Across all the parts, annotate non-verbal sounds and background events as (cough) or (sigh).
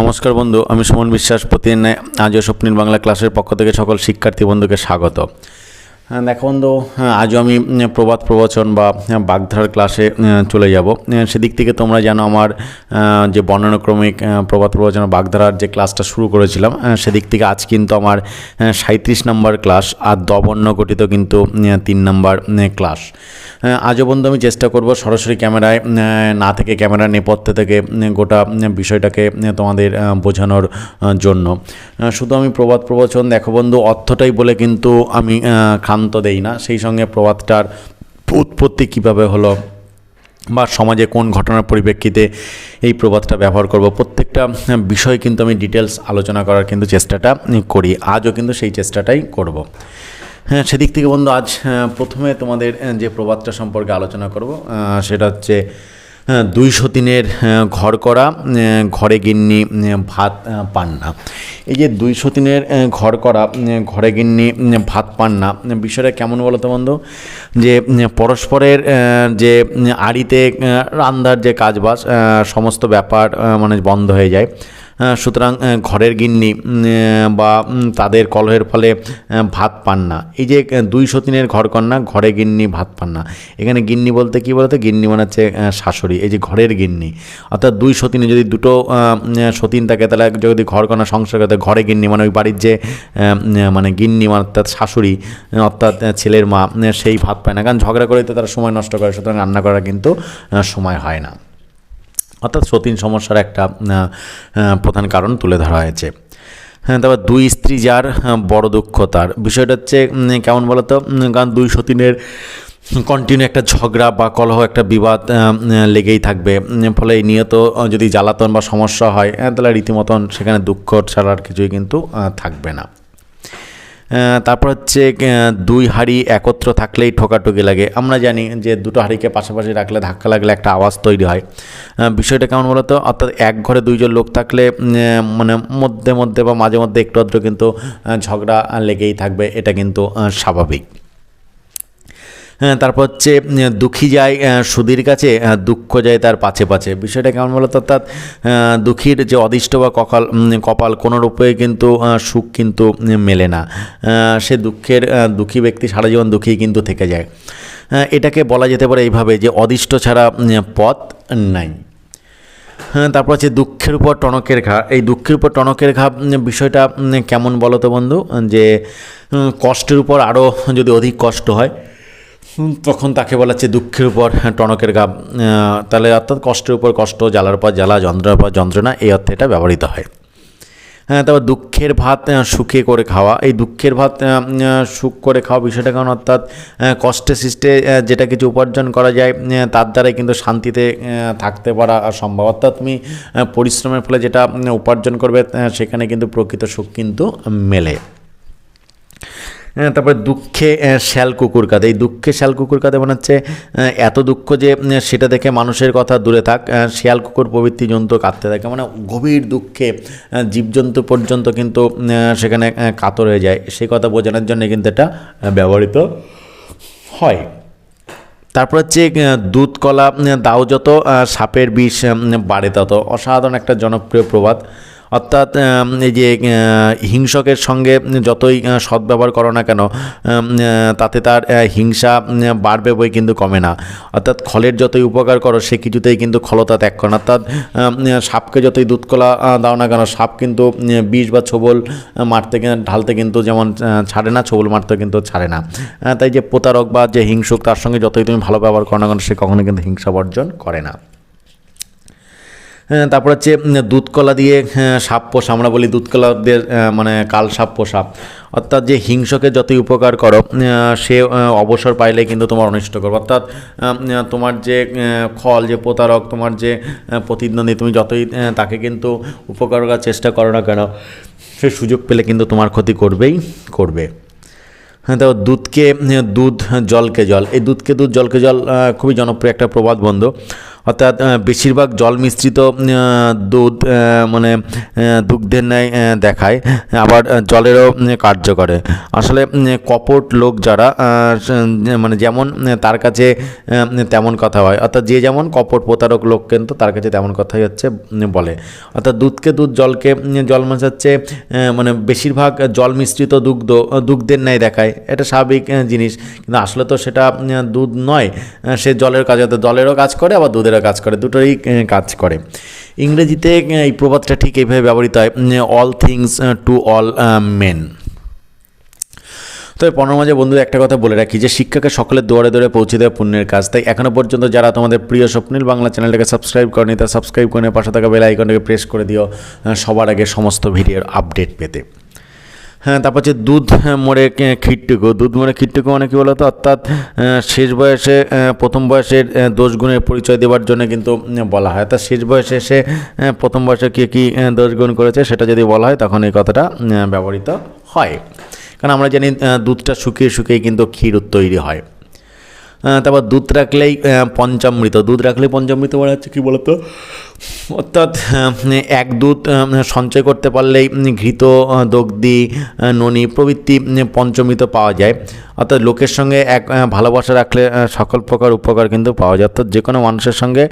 নমস্কার বন্ধু, আমি সুমন বিশ্বাস, প্রতিদিন আজও স্বপ্নিল বাংলা ক্লাসের পক্ষ থেকে সকল শিক্ষার্থী বন্ধুকে স্বাগত। দেখো বন্ধু হ্যাঁ, আজও আমি প্রবাদ প্রবচন বা হ্যাঁ, বাগধারার ক্লাসে চলে যাব। সেদিক থেকে তোমরা জানো আমার যে বর্ণানুক্রমিক প্রবাদ প্রবচন বাগধারার যে ক্লাসটা শুরু করেছিলাম সেদিক থেকে আজ কিন্তু আমার সাঁত্রিশ নম্বর ক্লাস আর দবর্ণ গঠিত কিন্তু তিন নম্বর ক্লাস। হ্যাঁ, আজও বন্ধু আমি চেষ্টা করব সরাসরি ক্যামেরায় না থেকে ক্যামেরার নেপথ্যে থেকে গোটা বিষয়টাকে তোমাদের বোঝানোর জন্য। শুধু আমি প্রবাদ প্রবচন দেখো বন্ধু অর্থটাই বলে কিন্তু আমি আহ, ক্ষান্ত দেই না, সেই সঙ্গে প্রবাদটার উৎপত্তি কীভাবে হলো বা সমাজে কোন ঘটনার পরিপ্রেক্ষিতে এই প্রবাদটা ব্যবহার করব, প্রত্যেকটা বিষয় কিন্তু আমি ডিটেলস আলোচনা করার কিন্তু চেষ্টাটা করি, আজও কিন্তু সেই চেষ্টাটাই করব। হ্যাঁ সেদিক থেকে বন্ধু, আজ প্রথমে তোমাদের যে প্রবাদটা সম্পর্কে আলোচনা করব সেটা হচ্ছে আহ, দিনের সতীনের আহ, ঘর করা ঘরে গিন্নি ভাত পান না এই যে দুইশো দিনের ঘর করা ঘরে গিন্নি ভাত পান না বিষয়টা কেমন বলো তো বন্ধু? যে পরস্পরের যে আড়িতে রান্দার যে কাজবাজ সমস্ত ব্যাপার মানে বন্ধ হয়ে যায়। সুতরাং ঘরের গিন্নি বা তাদের কলহের ফলে ভাত পান না। এই যে দুই সতীনের ঘর কন্যা ঘরে গিন্নি, ভাত পান না। এখানে গিন্নি বলতে কি বলতো? গিন্নি মানে হচ্ছে শাশুড়ি, এই যে ঘরের গিন্নি। অর্থাৎ দুই সতীনে যদি দুটো সতীন থাকে, তাহলে যদি ঘর কন্যা সংসার করে ঘরে গিন্নি মানে ওই বাড়ির যে মানে গিন্নি মানে অর্থাৎ শাশুড়ি অর্থাৎ ছেলের মা সেই ভাত পায় না। কারণ ঝগড়া করে তো তারা সময় নষ্ট করে, সুতরাং রান্না করার কিন্তু সময় হয় না। অর্থাৎ সতীন সমস্যার একটা প্রধান কারণ তুলে ধরা হয়েছে। হ্যাঁ তারপর দুই স্ত্রী যার বড় দুঃখ তার বিষয়টা হচ্ছে কেমন বলতো? কারণ দুই সতীনের কন্টিনিউ একটা ঝগড়া বা কলহ, একটা বিবাদ লেগেই থাকবে। ফলে এই নিয়ত যদি জ্বালাতন বা সমস্যা হয় তাহলে রীতিমতন সেখানে দুঃখ ছাড়ার কিছুই কিন্তু থাকবে না। তারপর হচ্ছে দুই হাঁড়ি একত্র থাকলেই ঠোকাঠুকি লাগে। আমরা জানি যে দুটো হাঁড়িকে পাশাপাশি রাখলে ধাক্কা লাগলে একটা আওয়াজ তৈরি হয়। বিষয়টা কেমন বলতো? অর্থাৎ এক ঘরে দুইজন লোক থাকলে মানে মধ্যে মধ্যে বা মাঝে মধ্যে একটু আধটু কিন্তু ঝগড়া লেগেই থাকবে। এটা কিন্তু স্বাভাবিক। তারপর হচ্ছে দুঃখী যায় সুধীর কাছে দুঃখ যায় তার পাছে পাছে। বিষয়টা কেমন বলতো? অর্থাৎ দুঃখীর যে অদিষ্ট বা কপাল কপাল, কোনো রূপে কিন্তু সুখ কিন্তু মেলে না। সে দুঃখের দুঃখী ব্যক্তি সারা জীবন দুঃখী কিন্তু থেকে যায়। এটাকে বলা যেতে পারে এইভাবে যে অদিষ্ট ছাড়া পথ নাই। হ্যাঁ তারপর হচ্ছে দুঃখের উপর টনকের ঘা। এই দুঃখের উপর টনকের ঘা বিষয়টা কেমন বলো তো বন্ধু? যে কষ্টের উপর আরও যদি অধিক কষ্ট হয় তখন তাকে বলা হচ্ছে দুঃখের উপর টনকের ঘা আহ, তাহলে অর্থাৎ কষ্টের উপর কষ্ট জ্বালার পর জ্বালা যন্ত্রণার পর যন্ত্রণা এই অর্থে এটা ব্যবহৃত হয়। হ্যাঁ তারপর দুঃখের ভাত সুখে করে খাওয়া। এই দুঃখের ভাত সুখ করে খাওয়া বিষয়টা কারণ অর্থাৎ কষ্টে সৃষ্টে যেটা কিছু উপার্জন করা যায় তার দ্বারাই কিন্তু শান্তিতে থাকতে পারা সম্ভব। অর্থাৎ তুমি পরিশ্রমের ফলে যেটা উপার্জন করবে সেখানে কিন্তু প্রকৃত সুখ কিন্তু মেলে। হ্যাঁ, তারপরে দুঃখে শ্যাল কুকুর কাঁদে। এই দুঃখে শ্যাল কুকুর কাঁদে মানে হচ্ছে এত দুঃখ যে সেটা দেখে মানুষের কথা দূরে থাক। শিয়াল কুকুর প্রভৃতি জন্তু কাঁদতে থাকে। মানে গভীর দুঃখে জীবজন্তু পর্যন্ত কিন্তু সেখানে কাতর হয়ে যায়। সেই কথা বোঝানোর জন্য কিন্তু এটা ব্যবহৃত হয়। তারপর হচ্ছে দুধ, কলা দাও যত সাপের বিষ বাড়ে তত। অসাধারণ একটা জনপ্রিয় প্রবাদ। অর্থাৎ এই যে হিংসকের সঙ্গে যতই সদ্ব্যবহার করো না কেন তাতে তার হিংসা বাড়বে বই কিন্তু কমে না। অর্থাৎ খলের যতই উপকার করো, সে কিছুতেই কিন্তু খলতা ত্যাগ করে না। অর্থাৎ সাপকে যতই দুধ কলা দাও না কেন, সাপ কিন্তু বিষ বা ছোবল মারতে ঢালতে কিন্তু যেমন ছাড়ে না, ছোবল মারতে কিন্তু ছাড়ে না। তাই যে প্রতারক বা যে হিংসুক, তার সঙ্গে যতই তুমি ভালো ব্যবহার করো না কেন, সে কখনো কিন্তু হিংসা বর্জন করে না। তারপর হচ্ছে দুধকলা দিয়ে হ্যাঁ, সাপ আমরা বলি দুধ কলাদের মানে কাল সাপ পোষা। অর্থাৎ যে হিংসকে যতই উপকার করো সে অবসর পাইলে কিন্তু তোমার অনিষ্ট করবে। অর্থাৎ তোমার যে খল যে প্রতারক তোমার যে প্রতিদ্বন্দ্বী তুমি যতই তাকে কিন্তু উপকার করার চেষ্টা করো না কেন সে সুযোগ পেলে কিন্তু তোমার ক্ষতি করবেই করবে। হ্যাঁ তো দুধকে দুধ জলকে জল। এই দুধকে দুধ জলকে জল খুবই জনপ্রিয় একটা প্রবাদ বন্ধ। অর্থাৎ বেশিরভাগ জল মিশ্রিত দুধ মানে দুগ্ধের ন্যায় দেখায় আবার জলেরও কার্য করে আসলে কপট লোক যারা মানে যেমন তার কাছে তেমন কথা হয়। অর্থাৎ যে যেমন কপট প্রতারক লোক কিন্তু তার কাছে তেমন কথাই হচ্ছে বলে। অর্থাৎ দুধকে দুধ জলকে জল মেশাচ্ছে আহ, মানে বেশিরভাগ জল মিশ্রিত দুগ্ধ দুগ্ধের ন্যায় দেখায়। এটা স্বাভাবিক জিনিস। কিন্তু আসলে তো সেটা দুধ নয়। সে জলের কাজ হতে জলেরও কাজ করে আবার দুধেরও কাজ করে, দুটোরই কাজ করে। ইংরেজিতে এই প্রবাদটা ঠিক এইভাবে ব্যবহৃত হয় all things to all men তবে পনেরো মাঝে বন্ধু একটা কথা বলে রাখি যে, শিক্ষাকে সকলের দৌড়ে দৌড়ে পৌঁছে দেওয়া পুণ্যের কাজ। তাই এখনও পর্যন্ত যারা তোমাদের প্রিয় স্বপ্নিল বাংলা চ্যানেলটাকে সাবস্ক্রাইব করেনি, তা সাবস্ক্রাইব করে পাশে থাকা বেল আইকনটাকে প্রেস করে দিও সবার আগে সমস্ত ভিডিওর আপডেট পেতে। হ্যাঁ তারপর হচ্ছে দুধ মোড়ে খিট্টুকু। দুধ মোড়ে খিটটুকু মানে কী বলতো? অর্থাৎ শেষ বয়সে প্রথম বয়সের দোষ দোষগুণের পরিচয় দেওয়ার জন্য কিন্তু বলা হয়। অর্থাৎ শেষ বয়সে এসে প্রথম বয়সে কে কী দোষগুণ করেছে সেটা যদি বলা হয়, তখন এই কথাটা ব্যবহৃত হয়। কারণ আমরা জানি দুধটা শুকিয়ে শুকিয়ে কিন্তু ক্ষীর তৈরি হয়। তারপর দুধ রাখলেই পঞ্চামৃত। দুধ রাখলে পঞ্চামৃত বলা হচ্ছে কী বলতো? অর্থাৎ এক দুধ সঞ্চয় করতে পারলেই ঘৃত দগ্ধি ননি প্রভৃতি পঞ্চমৃত পাওয়া যায়। অর্থাৎ লোকের সঙ্গে এক ভালোবাসা রাখলে সকল প্রকার উপকার কিন্তু পাওয়া যায়। অর্থাৎ যে কোনো মানুষের সঙ্গে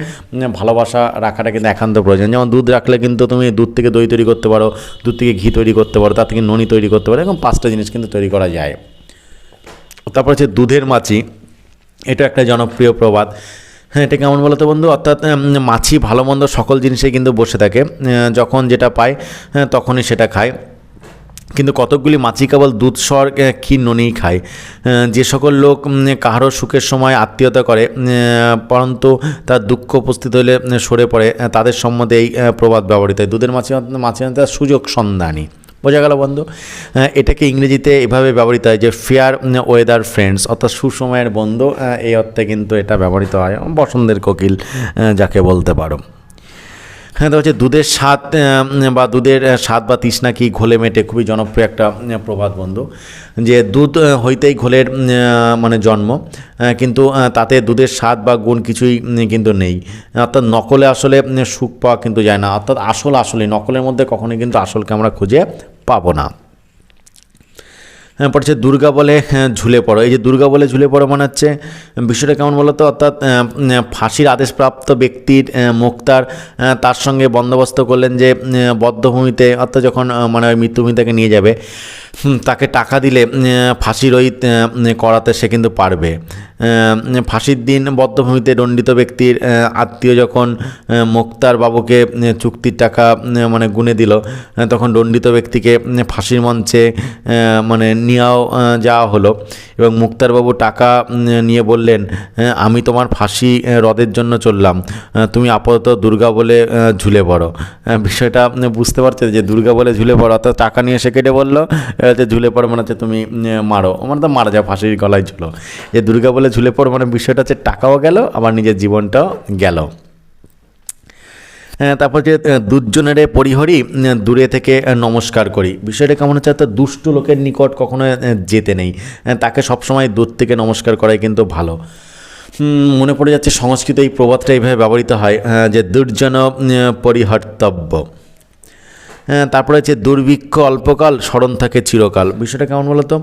ভালোবাসা রাখাটা কিন্তু একান্ত প্রয়োজন। যেমন দুধ রাখলে কিন্তু তুমি দুধ থেকে দই তৈরি করতে পারো, দুধ থেকে ঘি তৈরি করতে পারো, তার থেকে ননি তৈরি করতে পারো, এরকম পাঁচটা জিনিস কিন্তু তৈরি করা যায়। তারপর হচ্ছে দুধের মাছি। এটা একটা জনপ্রিয় প্রবাদ। হ্যাঁ এটা কেমন বলতো বন্ধু? অর্থাৎ মাছি ভালো মন্দ সকল জিনিসে কিন্তু বসে থাকে। যখন যেটা পায় হ্যাঁ, তখনই সেটা খায়। কিন্তু কতকগুলি মাছি কেবল দুধ স্বর আহ, ক্ষীর ননিই খায়। যে সকল লোক কাহারও সুখের সময় আত্মীয়তা করে পরন্তু তার দুঃখ উপস্থিত হলে সরে পড়ে তাদের সম্বন্ধে এই প্রবাদ ব্যবহৃত হয়। দুধের মাছি মাছি তার সুযোগ সন্ধানী। বোঝা গেল বন্ধু? এটাকে ইংরেজিতে এভাবে ব্যবহৃত হয় যে ফেয়ার ওয়েদার ফ্রেন্ডস অর্থাৎ সুসময়ের বন্ধু এই অর্থে কিন্তু এটা ব্যবহৃত হয়। বসন্তের কোকিল যাকে বলতে পারো। দেখা হচ্ছে দুধের স্বাদ বা দুধের স্বাদ বা তৃষ্ণা কি ঘোলে মেটে খুবই জনপ্রিয় একটা প্রবাদ বন্ধু। যে দুধ হইতেই ঘোলের মানে জন্ম কিন্তু তাতে দুধের স্বাদ বা গুণ কিছুই কিন্তু নেই। অর্থাৎ নকলে আসলে সুখ পাওয়া কিন্তু যায় না। অর্থাৎ আসল আসলে নকলের মধ্যে কখনোই কিন্তু আসলকে আমরা খুঁজে পাবো না। হ্যাঁ পড়ছে দুর্গা বলে হ্যাঁ, ঝুলে পড়ো। এই যে দুর্গা বলে ঝুলে পড়ো মানে হচ্ছে বিষয়টা কেমন বলো তো অর্থাৎ ফাঁসির আদেশপ্রাপ্ত ব্যক্তির মুক্তার তার সঙ্গে বন্দোবস্ত করলেন যে বদ্ধভূমিতে অর্থাৎ যখন মানে ওই মৃত্যুভূমি থেকে নিয়ে যাবে তাকে টাকা দিলে ফাঁসির ওই করাতে সে কিন্তু পারবে। ফাঁসির দিন বদ্ধভূমিতে দণ্ডিত ব্যক্তির আত্মীয় যখন মোক্তার বাবুকে চুক্তির টাকা মানে গুনে দিল তখন দণ্ডিত ব্যক্তিকে ফাঁসির মঞ্চে মানে নিয়েও যাওয়া হলো এবং মুক্তারবাবু টাকা নিয়ে বললেন "হ্যাঁ, আমি তোমার ফাঁসি হ্রদের জন্য চললাম। তুমি আপাতত দুর্গা বলে ঝুলে পড়ো। বিষয়টা বুঝতে পারছে যে দুর্গা বলে ঝুলে পড়ো অর্থাৎ টাকা নিয়ে সে কেটে বলল যে ঝুলে পড়ো মানে হচ্ছে তুমি মারো। মানে তো মারা যাও ফাঁসির গলায় ঝুলো যে দুর্গা বলে ঝুলে পড়ো মানে বিষয়টা হচ্ছে টাকাও গেল আবার নিজের জীবনটাও গেল। তারপর যে আহ, দুর্জনেরে পরিহরি দূরে থেকে নমস্কার করি। বিষয়টা কেমন হচ্ছে অর্থাৎ দুষ্ট লোকের নিকট কখনো যেতে নেই। আহ, তাকে সবসময় দূর থেকে নমস্কার করাই কিন্তু ভালো। মনে পড়ে যাচ্ছে সংস্কৃত এই প্রবাদটা এইভাবে ব্যবহৃত হয় যে দুর্জন পরিহর্তব্য। হ্যাঁ, তারপরে হচ্ছে দুর্ভিক্ষ অল্পকাল স্মরণ থাকে চিরকাল। বিষয়টা কেমন বলতো?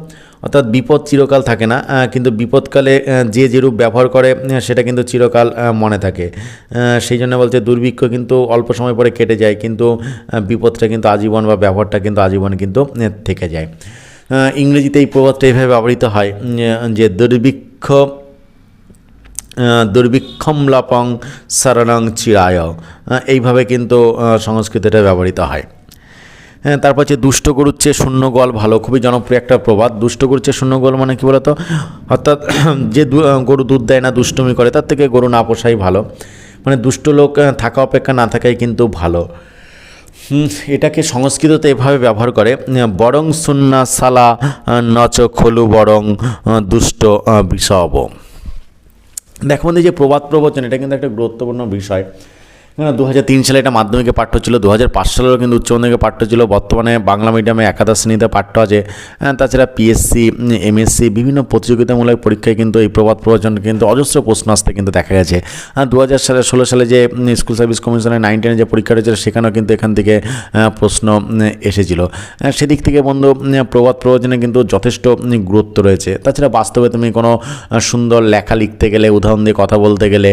অর্থাৎ বিপদ চিরকাল থাকে না কিন্তু বিপদকালে যে যেরূপ ব্যবহার করে সেটা কিন্তু চিরকাল মনে থাকে। সেই জন্য বলছে দুর্ভিক্ষ কিন্তু অল্প সময় পরে কেটে যায়, কিন্তু বিপদটা কিন্তু আজীবন বা ব্যবহারটা কিন্তু আজীবন কিন্তু থেকে যায়। ইংরেজিতে এই প্রবাদটা এইভাবে ব্যবহৃত হয় যে দুর্ভিক্ষ দুর্ভিক্ষম লপং শরণং চিরায়। এইভাবে কিন্তু সংস্কৃতটা ব্যবহৃত হয়। হ্যাঁ তারপর হচ্ছে দুষ্ট গরুর চেয়ে শূন্য গোয়াল ভালো, খুবই জনপ্রিয় একটা প্রবাদ। দুষ্ট গরুর চেয়ে শূন্য গোয়াল মানে কি বলতো? অর্থাৎ (clears throat) যে গরু দুধ দেয় না, দুষ্টমি করে, তার থেকে গরু না পোষাই ভালো। মানে দুষ্ট লোক থাকা অপেক্ষা না থাকাই কিন্তু ভালো। এটাকে সংস্কৃততে এভাবে ব্যবহার করে বরং সুন্না সালা নচ খলু বরং দুষ্ট বিষব। দেখো যে প্রবাদ প্রবচন, এটা কিন্তু একটা গুরুত্বপূর্ণ বিষয়। দু হাজার তিন সালে এটা মাধ্যমিকে পাঠ্য ছিল দু হাজার পাঁচ সালেরও কিন্তু উচ্চ মাধ্যমিকে পাঠ্য ছিল। বর্তমানে বাংলা মিডিয়ামে একাদশ শ্রেণীতে পাঠ্য আছে। তাছাড়া পিএসসি এমএসসি বিভিন্ন প্রতিযোগিতামূলক পরীক্ষায় কিন্তু এই প্রবাদ প্রবচন কিন্তু অজস্র প্রশ্ন আসতে কিন্তু দেখা গেছে। দু হাজার সালে, ষোলো সালে যে স্কুল সার্ভিস কমিশনের নাইন টেনে যে পরীক্ষা ছিল সেখানেও কিন্তু এখান থেকে প্রশ্ন এসেছিল। সেদিক থেকে বন্ধু প্রবাদ প্রবচনে কিন্তু যথেষ্ট গুরুত্ব রয়েছে। তাছাড়া বাস্তবে তুমি কোনো সুন্দর লেখা লিখতে গেলে, উদাহরণ দিয়ে কথা বলতে গেলে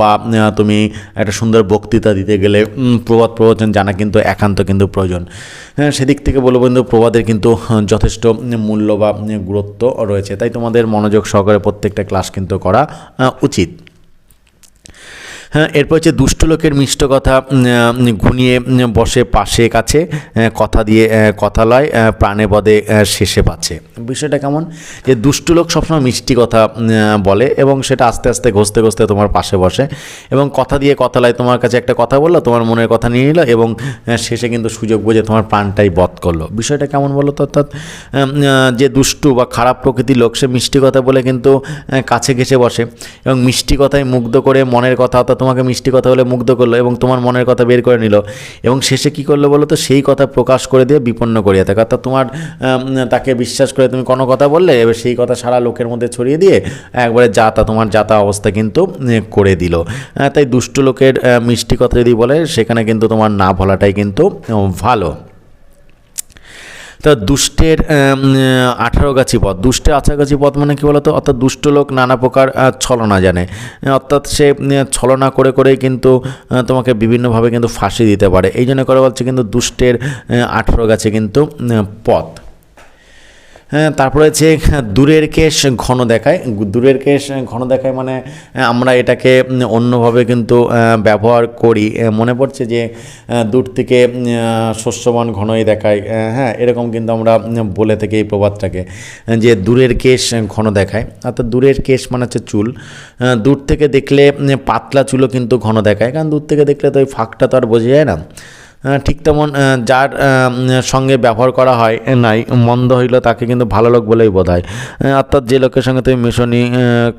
বা তুমি একটা সুন্দর বক্তৃতা দিতে গেলে প্রবাদ প্রবচন জানা কিন্তু একান্ত কিন্তু প্রয়োজন। হ্যাঁ সেদিক থেকে বলব কিন্তু প্রবাদের কিন্তু যথেষ্ট মূল্য বা গুরুত্ব রয়েছে। তাই তোমাদের মনোযোগ সহকারে প্রত্যেকটা ক্লাস কিন্তু করা উচিত। হ্যাঁ এরপর হচ্ছে দুষ্ট লোকের মিষ্ট কথা ঘুনিয়ে বসে পাশে কাছে কথা দিয়ে কথা লয় প্রাণে আহ, শেষে পাচ্ছে বিষয়টা কেমন? যে দুষ্ট লোক সবসময় মিষ্টি কথা বলে এবং সেটা আস্তে আস্তে ঘষতে ঘষতে তোমার পাশে বসে এবং কথা দিয়ে কথা লয়। তোমার কাছে একটা কথা বলল তোমার মনের কথা নিয়ে নিল এবং শেষে কিন্তু সুযোগ বুঝে তোমার প্রাণটাই বধ করল। বিষয়টা কেমন বলো তো? অর্থাৎ যে দুষ্টু বা খারাপ প্রকৃতির লোক সে মিষ্টি কথা বলে কিন্তু কাছে ঘেসে বসে এবং মিষ্টি কথায় মুগ্ধ করে মনের কথা অর্থাৎ তোমাকে মিষ্টি কথা বলে মুগ্ধ করল এবং তোমার মনের কথা বের করে নিল। এবং শেষে কি করল বলো তো? সেই কথা প্রকাশ করে দিয়ে বিপন্ন করিয়ে থাকে অর্থাৎ তোমার তাকে বিশ্বাস করে তুমি কোনো কথা বললে, এবার সেই কথা সারা লোকের মধ্যে ছড়িয়ে দিয়ে একবারে যা তা তোমার যাতা অবস্থা কিন্তু করে দিল। তাই দুষ্ট লোকের মিষ্টি কথা যদি বলে, সেখানে কিন্তু তোমার না বলাটাই কিন্তু, ভালো। তা দুষ্টের আঠারো গাছি পথ। দুষ্টের আঠারো গাছি পথ মানে কি বলতো? অর্থাৎ দুষ্ট লোক নানা প্রকার ছলনা জানে। অর্থাৎ সে ছলনা করে করেই কিন্তু তোমাকে বিভিন্নভাবে কিন্তু ফাঁসি দিতে পারে। এই জন্য করে বলছে কিন্তু দুষ্টের আঠারো গাছে কিন্তু পথ। তারপরে হচ্ছে দূরের কেশ ঘন দেখায়। দূরের কেশ ঘন দেখায় মানে আমরা এটাকে অন্যভাবে কিন্তু ব্যবহার করি। মনে পড়ছে যে দূর থেকে শস্যবান ঘনই দেখায়। হ্যাঁ এরকম কিন্তু আমরা বলে থাকি এই প্রবাদটাকে, যে দূরের কেশ ঘন দেখায়। অর্থাৎ দূরের কেশ মানে হচ্ছে চুল। দূর থেকে দেখলে পাতলা চুলও কিন্তু ঘন দেখায়। কারণ দূর থেকে দেখলে তো ওই ফাঁকটা তো আর বোঝা যায় না। ঠিক তেমন যার সঙ্গে ব্যবহার করা হয় নাই মন্দ হইল তাকে কিন্তু ভালো লোক বলেই বোধ হয় অর্থাৎ যে লোকের সঙ্গে তুমি মিশনি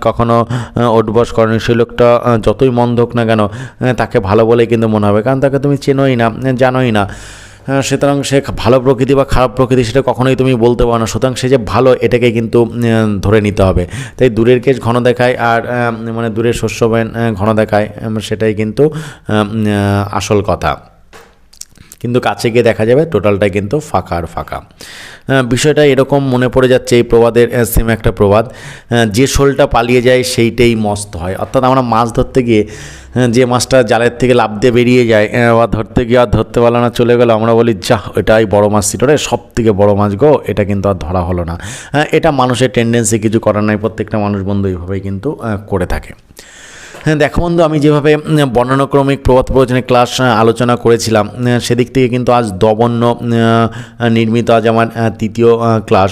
কখনো আহ, ওঠবস করনি সেই লোকটা যতই মন্দ হোক না কেন তাকে ভালো বলেই কিন্তু মনে হবে কারণ তাকে তুমি চেনোই না জানোই না। সুতরাং সে ভালো প্রকৃতি বা খারাপ প্রকৃতি সেটা কখনোই তুমি বলতে পারো না সুতরাং সে যে ভালো এটাকে কিন্তু ধরে নিতে হবে। তাই দূরের কেস ঘন দেখায় আর মানে দূরের শস্য ঘন দেখায় সেটাই কিন্তু আসল কথা। কিন্তু কাছে গিয়ে দেখা যাবে টোটালটাই কিন্তু ফাঁকা আর ফাঁকা। বিষয়টা এরকম মনে পড়ে যাচ্ছে এই প্রবাদের সেম একটা প্রবাদ। যে শোলটা পালিয়ে যায় সেইটাই মস্ত হয়। অর্থাৎ আমরা মাছ ধরতে গিয়ে যে মাছটা জালের থেকে লাভ দিয়ে বেরিয়ে যায় বা ধরতে গিয়ে আর ধরতে পারল না, চলে গেলো, আমরা বলি যা এটাই বড় মাছ ছিল রে সব থেকে বড় মাছ গো, এটা কিন্তু আর ধরা হলো না। এটা মানুষের টেন্ডেন্সি কিছু করার নাই, প্রত্যেকটা মানুষ বন্ধু এইভাবেই কিন্তু করে থাকে। দেখো বন্ধু আমি যেভাবে বর্ণানুক্রমিক প্রবাদ প্রবচনের ক্লাস আলোচনা করেছিলাম সেদিক থেকে কিন্তু আজ আহ, নির্মিত আজ আমার তৃতীয় ক্লাস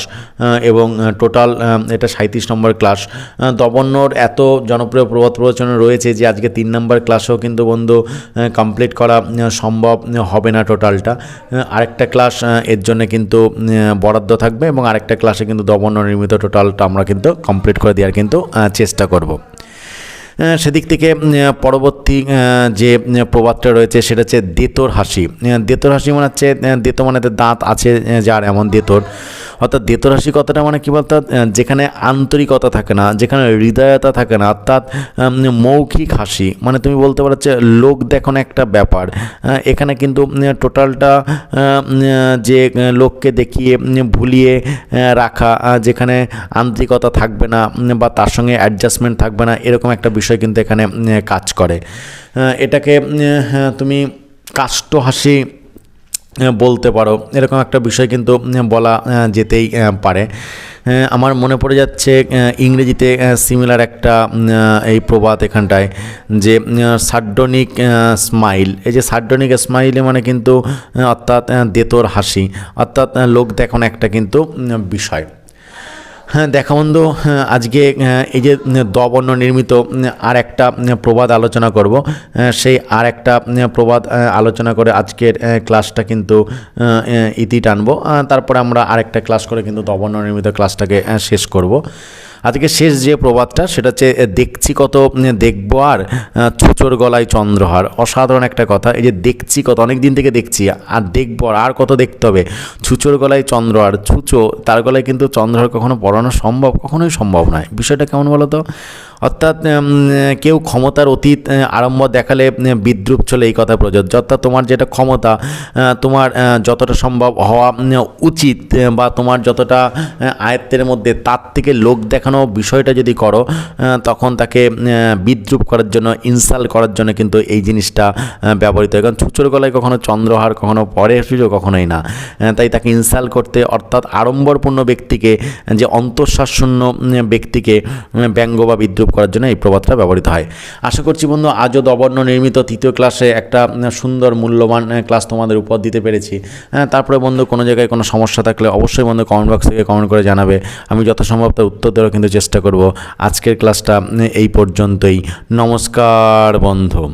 এবং টোটাল এটা সাঁত্রিশ নম্বর ক্লাস দবর্ণর এত জনপ্রিয় প্রবাদ প্রবচন রয়েছে যে আজকে তিন নম্বর ক্লাসেও কিন্তু বন্ধু কমপ্লিট করা সম্ভব হবে না টোটালটা আরেকটা ক্লাস এর জন্য কিন্তু বরাদ্দ থাকবে এবং আরেকটা ক্লাসে কিন্তু দবর্ণ নির্মিত টোটালটা আমরা কিন্তু কমপ্লিট করে দেওয়ার কিন্তু চেষ্টা করব। সেদিক থেকে পরবর্তী যে প্রবাদটা রয়েছে সেটা হচ্ছে দেতর হাসি। দেতর হাসি মানে হচ্ছে দেতো মানে দাঁত আছে যার এমন দেতর। অর্থাৎ দেতর হাসি কথাটা মানে কি বলতো? যেখানে আন্তরিকতা থাকে না, যেখানে হৃদয়তা থাকে না, অর্থাৎ মৌখিক হাসি মানে তুমি বলতে পারো লোক দেখানো একটা ব্যাপার। এখানে কিন্তু টোটালটা যে লোককে দেখিয়ে ভুলিয়ে রাখা যেখানে আন্তরিকতা থাকবে না বা তার সঙ্গে অ্যাডজাস্টমেন্ট থাকবে না, এরকম একটা বিষয় কিন্তু এখানে কাজ করে। এটাকে তুমি কাষ্ট হাসি বলতে পারো। এরকম একটা বিষয় কিন্তু বলা যেতেই পারে। আমার মনে পড়ে যাচ্ছে ইংরেজিতে সিমিলার একটা এই প্রবাদ এখানটায় যে সার্ডনিক স্মাইল এই যে সার্ডনিক স্মাইলে মানে কিন্তু অর্থাৎ দেতর হাসি। অর্থাৎ লোক দেখানো একটা কিন্তু বিষয়। দেখা বন্ধু হ্যাঁ, আজকে এই যে দবর্ণ নির্মিত আর একটা প্রবাদ আলোচনা করব সেই আর একটা প্রবাদ আলোচনা করে আজকের ক্লাসটা কিন্তু ইতি টানবো। তারপরে আমরা আরেকটা ক্লাস করে কিন্তু দবর্ণ নির্মিত ক্লাসটাকে শেষ করব। আজকে শেষ যে প্রবাদটা, সেটা হচ্ছে দেখছি কত দেখব আর ছুচোর গলায় চন্দ্রহার। অসাধারণ একটা কথা, এই যে দেখছি কত অনেক দিন থেকে দেখছি, আর দেখব আর কত দেখতে হবে? ছুচোর গলায় চন্দ্রহার ছুচো তার গলায় কিন্তু চন্দ্রহার কখনো পড়ানো সম্ভব, কখনোই সম্ভব নয়। বিষয়টা কেমন বলো তো অর্থাৎ কেউ ক্ষমতার অতীত আড়ম্বর দেখালে বিদ্রুপ চলে এই কথা প্রযোজ্য। অর্থাৎ তোমার যেটা ক্ষমতা তোমার যতটা সম্ভব হওয়া উচিত বা তোমার যতটা আয়ত্তের মধ্যে তার থেকে লোক দেখানো বিষয়টা যদি করো তখন তাকে বিদ্রুপ করার জন্য ইনসাল্ট করার জন্য কিন্তু এই জিনিসটা ব্যবহৃত হয়। কারণ ছুচোর গলায় কখনো চন্দ্রহার, কখনো পরে সুযোগ কখনোই না। তাই তাকে ইনসাল্ট করতে, অর্থাৎ আড়ম্বরপূর্ণ ব্যক্তিকে, যে অন্তঃশ্বাসশূন্য ব্যক্তিকে ব্যঙ্গ বা বিদ্রুপ করার জন্য এই প্রবাদটা ব্যবহৃত হয়। আশা করছি বন্ধু, আজও দবর্ণ নির্মিত তৃতীয় ক্লাসে একটা সুন্দর, মূল্যবান ক্লাস তোমাদের উপর দিতে পেরেছি। হ্যাঁ তারপরে বন্ধু, কোনো জায়গায় কোনো সমস্যা থাকলে অবশ্যই বন্ধু কমেন্ট বক্স থেকে কমেন্ট করে জানাবে। আমি যথাসম্ভব তার উত্তর দেওয়ার কিন্তু চেষ্টা করব। আজকের ক্লাসটা এই পর্যন্তই। নমস্কার বন্ধু।